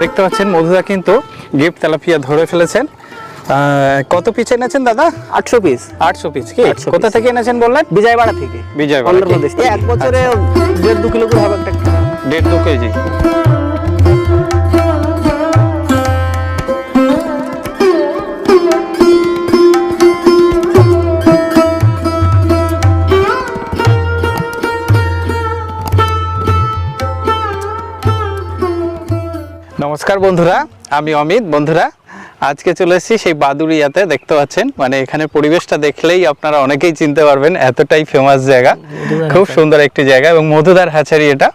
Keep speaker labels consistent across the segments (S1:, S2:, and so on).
S1: দেখতে পাচ্ছেন মধুদা কিন্তু গিফট তেলাপিয়া ধরে ফেলেছেন। আহ, কত পিস এনেছেন দাদা?
S2: আটশো পিস
S1: আটশো পিস কি?
S2: 800
S1: কোথা থেকে এনেছেন বললেন?
S2: বিজয়বাড়া থেকে।
S1: বিজয়বাড়া।
S2: অন্ধ্রপ্রদেশ এক বছরে দেড় দু কিলো করে হবে একটা।
S1: দেড় দু কেজি। নমস্কার বন্ধুরা আমি অমিত। বন্ধুরা আজকে চলে এসেছি সেই বাদুড়িয়াতে দেখতে পাচ্ছেন? মানে এখানে পরিবেশটা দেখলেই আপনারা অনেকেই চিনতে পারবেন এতটাই ফেমাস জায়গা। খুব সুন্দর একটি জায়গা এবং মধুদার হ্যাচারি এটা।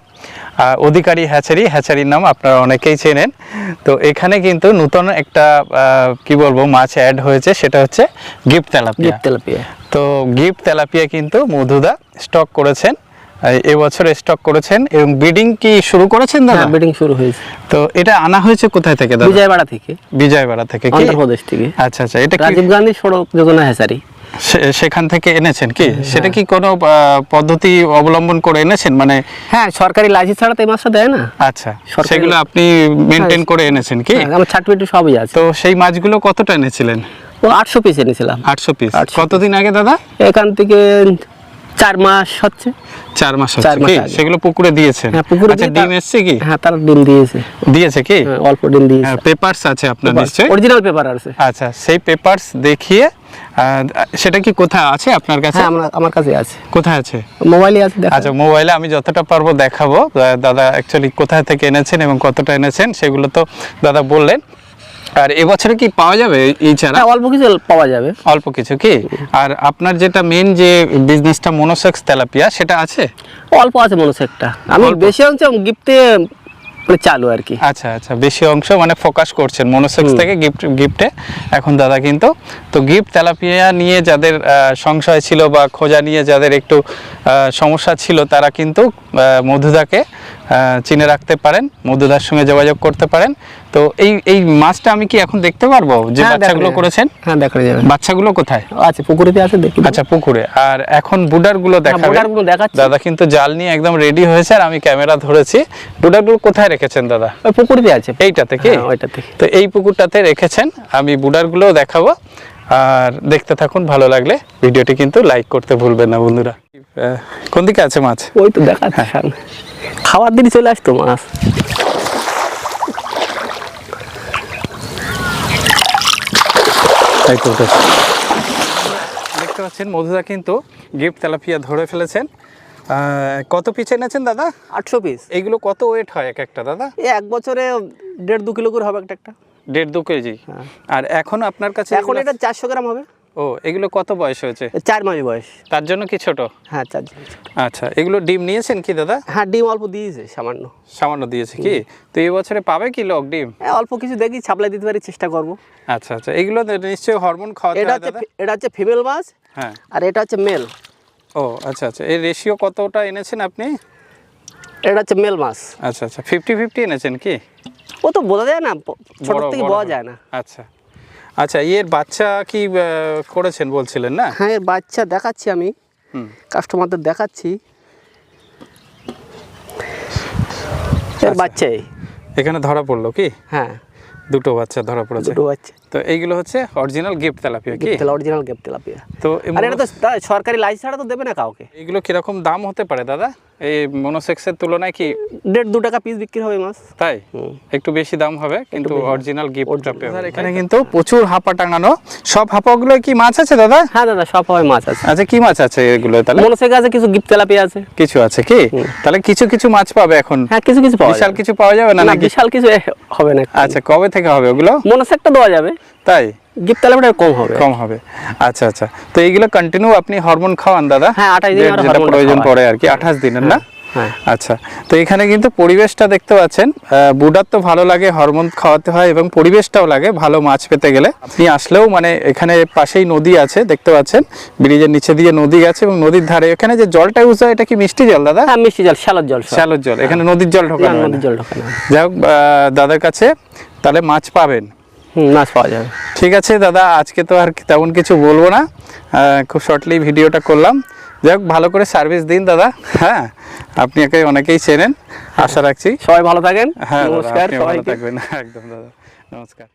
S1: অধিকারী হ্যাচারি হ্যাচারির নাম আপনারা অনেকেই চেনেন। তো এখানে কিন্তু নতুন একটা কি বলব মাছ অ্যাড হয়েছে সেটা হচ্ছে গিফট তেলাপিয়া।
S2: GIFT tilapia.
S1: তো গিফট তেলাপিয়া কিন্তু মধুদা স্টক করেছেন। এবছর স্টক করেছেন এবং বিডিং কি শুরু করেছেন দাদা?
S2: হ্যাঁ বিডিং শুরু হয়েছে।
S1: তো এটা আনা হয়েছে কোথায় থেকে দাদা?
S2: বিজয়বাড়া থেকে।
S1: বিজয়বাড়া থেকে কি?
S2: অন্ধ্রপ্রদেশ থেকে।
S1: আচ্ছা আচ্ছা এটা কি?
S2: রাজীব গান্ধী সড়ক যোজনা
S1: সে- সেখান থেকে এনেছেন কি? সেটা কি কোনো পদ্ধতি অবলম্বন করে এনেছেন? মানে
S2: হ্যাঁ সরকারি লাইসেন্স ছাড়া তো এই মাছটা দেয় না।
S1: আচ্ছা সেগুলো আপনি মেনটেন করে এনেছেন কি?
S2: হ্যাঁ, আমার ছাটপিটি সবই আছে।
S1: তো সেই মাছগুলো কতটা এনেছিলেন?
S2: ও আটশো পিস এনেছিলাম।
S1: আটশো পিস
S2: 800
S1: কতদিন আগে দাদা?
S2: এখান থেকে চার মাস হচ্ছে।
S1: চার মাস
S2: চার মাস
S1: সেগুলো পুকুরে দিয়েছেন?
S2: হ্যাঁ পুকুরে
S1: আচ্ছা ডিম এসছে কি?
S2: হ্যাঁ তার ডিম দিয়েছে।
S1: দিয়েছে কি?
S2: হ্যাঁ, অল্প ডিম দিয়েছে।
S1: পেপারস আছে আপনার নিশ্চয়ই?
S2: অরিজিনাল পেপার আছে।
S1: আচ্ছা সেই পেপারস দেখিয়ে সেটা কি কোথায় আছে আপনার কাছে?
S2: হ্যাঁ আমার আমার কাছে আছে।
S1: কোথায় আছে?
S2: মোবাইলে আছে
S1: আচ্ছা মোবাইলে আমি যতটা পারব দেখাবো। দাদা অ্যাকচুয়ালি কোথায় থেকে এনেছেন এবং কতটা এনেছেন সেগুলো তো দাদা বললেন। আর এবছরে কি পাওয়া যাবে এই চারা
S2: হ্যাঁ অল্প কিছু পাওয়া যাবে।
S1: অল্প কিছু কি? আর আপনার যেটা মেন যে বিজনেসটা মনোসেক্স তেলাপিয়া সেটা আছে?
S2: অল্প আছে মনে একটা আমি বেশি অংশ গিফটে মানে চালু আর কি।
S1: আচ্ছা আচ্ছা বেশি অংশ মানে ফোকাস করছেন মনোসেক্স থেকে গিফট গিফটে এখন দাদা কিন্তু তো গিফট তেলাপিয়া নিয়ে যাদের সংশয় ছিল বা খোঁজা নিয়ে যাদের একটু সমস্যা ছিল তারা কিন্তু মধুদাকে চিনে রাখতে পারেন মধুদার সঙ্গে যোগাযোগ করতে পারেন। তো এই এই মাছটা আমি কি এখন দেখতে পারব যে
S2: হ্যাঁ,
S1: বাচ্চাগুলো করেছেন?
S2: হ্যাঁ দেখা যাবে।
S1: বাচ্চাগুলো কোথায়?
S2: আছে পুকুরেতে আছে দেখি।
S1: আচ্ছা পুকুরে। আর এখন বুডারগুলো দেখাবেন
S2: বুডারগুলো দেখাচ্ছি।
S1: দাদা কিন্তু জাল নিয়ে একদম রেডি হয়েছে আর আমি ক্যামেরা ধরেছি। বুডারগুলো কোথায় রেখেছেন দাদা?
S2: ওই পুকুরেতে আছে।
S1: এইটাতে কি?
S2: হ্যাঁ, ওইটাতে।
S1: তো এই পুকুরটাতে রেখেছেন। আমি বুডারগুলো দেখাবো। আর দেখতে থাকুন ভালো লাগলে। ভিডিওটি কিন্তু লাইক করতে ভুলবেন না বন্ধুরা। কোন দিকে আছে মাছ?
S2: ওই তো
S1: হ্যাঁ।
S2: সামনে। খাবার দিন চলে আসতো মাছ।
S1: দেখতে পাচ্ছেন মধুদা কিন্তু গিফট তেলাপিয়া ধরে ফেলেছেন। কত পিস এনেছেন দাদা?
S2: আটশো পিস
S1: এইগুলো কত ওয়েট হয় এক একটা দাদা?
S2: এক বছরে দেড় দু কিলো করে হবে একটা একটা।
S1: দেড় দু কেজি। আর এখন আপনার কাছে
S2: এখন এটা চারশো গ্রাম হবে।
S1: ও এগুলো কত বয়স হয়েছে?
S2: চার মাস বয়স।
S1: তার জন্য কি ছোট?
S2: হ্যাঁ চার
S1: আচ্ছা এগুলো ডিম নিয়েছেন কি দাদা?
S2: হ্যাঁ ডিম অল্প দিয়েছে সামান্য।
S1: সামান্য দিয়েছে কি? তো এই বছরে পাবে কি লোক ডিম?
S2: অল্প কিছু দেখি সাপ্লাই দিতে পারি চেষ্টা করব।
S1: আচ্ছা আচ্ছা এগুলো নিশ্চয়ই হরমোন খাওয়াতে
S2: এটা হচ্ছে এটা হচ্ছে ফিমেল মাছ
S1: হ্যাঁ।
S2: আর এটা হচ্ছে মেল।
S1: ও আচ্ছা আচ্ছা এই রেশিও কতটা এনেছেন আপনি?
S2: এটা হচ্ছে মেল মাছ।
S1: আচ্ছা আচ্ছা ফিফটি ফিফটি এনেছেন কি?
S2: ও তো বোঝা যায় না ছোট থেকে বোঝা যায় না।
S1: আচ্ছা। আচ্ছা এর বাচ্চা কি করেছেন বলছিলেন না?
S2: হ্যাঁ এর বাচ্চা দেখাচ্ছি আমি।
S1: হুম।
S2: কাস্টমারদের দেখাচ্ছি। এর বাচ্চাই।
S1: এখানে ধরা পড়ল কি?
S2: হ্যাঁ।
S1: দুটো বাচ্চা ধরা পড়েছে।
S2: দুটো বাচ্চা।
S1: তো এইগুলো হচ্ছে অরিজিনাল গিফট তেলাপিয়া কি?
S2: অরিজিনাল গেপতেলাপিয়া
S1: তো এই
S2: আর এটা তো সরকারি লাইসেন্স ছাড়া তো দেবে না কাউকে।
S1: কীরকম দাম হতে পারে দাদা? এই মনোসেক্সের তুলনায় কি
S2: দেড় দু টাকা পিস বিক্রি হবে মাছ
S1: তাই? একটু বেশি দাম হবে কিন্তু অরিজিনাল গিফটটা পেবে এখানে কিন্তু প্রচুর হাপা টাঙানো। সব হাপাগুলো কি মাছ আছে দাদা?
S2: হ্যাঁ দাদা সব মাছ আছে।
S1: আচ্ছা কি মাছ আছে এগুলো তাহলে?
S2: মনে আছে কিছু গিফট তেলাপিয়া আছে।
S1: কিছু আছে কি? তাহলে কিছু কিছু মাছ পাবে এখন।
S2: হ্যাঁ কিছু কিছু পাওয়া
S1: বিশাল
S2: যাবে।
S1: কিছু পাওয়া যাবে না
S2: বিশাল কিছু হবে না
S1: আচ্ছা কবে থেকে হবে ওগুলো?
S2: মনে একটা দেওয়া যাবে।
S1: তাই?
S2: গিফট তেলাপিয়া কম হবে।
S1: কম হবে। আচ্ছা আচ্ছা। তো এইগুলো কন্টিনিউ আপনি হরমোন খাওয়ান দাদা।
S2: হ্যাঁ, 28 দিন
S1: যেটা প্রয়োজন পড়ে আর কি আঠাশ দিনের না?
S2: হ্যাঁ
S1: আচ্ছা। তো এখানে কিন্তু পরিবেশটা দেখতে পাচ্ছেন বুডার তো ভালো লাগে হরমোন খাওয়াতে হয় এবং পরিবেশটাও লাগে ভালো মাছ পেতে গেলে। আপনি আসলেও মানে এখানে পাশেই নদী আছে দেখতে পাচ্ছেন ব্রিজের নিচে দিয়ে নদী গেছে এবং নদীর ধারে। এখানে যে জলটা ইউজ হয় এটা কি মিষ্টি জল দাদা?
S2: হ্যাঁ মিষ্টি জল শ্যালোর জল।
S1: শ্যালোর জল। এখানে নদীর জল ঢোকানো
S2: নদীর জল ঢোকে
S1: যাই হোক আহ, দাদার কাছে তাহলে মাছ পাবেন।
S2: মাছ পাওয়া যাবে।
S1: ঠিক আছে দাদা আজকে তো আর তেমন কিছু বলব না। খুব শর্টলি ভিডিওটা করলাম। যাই হোক ভালো করে সার্ভিস দিন দাদা। হ্যাঁ আপনি একে অনেকেই চেনেন। আশা রাখছি।
S2: সবাই ভালো থাকেন।
S1: হ্যাঁ
S2: নমস্কার সবাই
S1: থাকবেন। একদম দাদা। নমস্কার।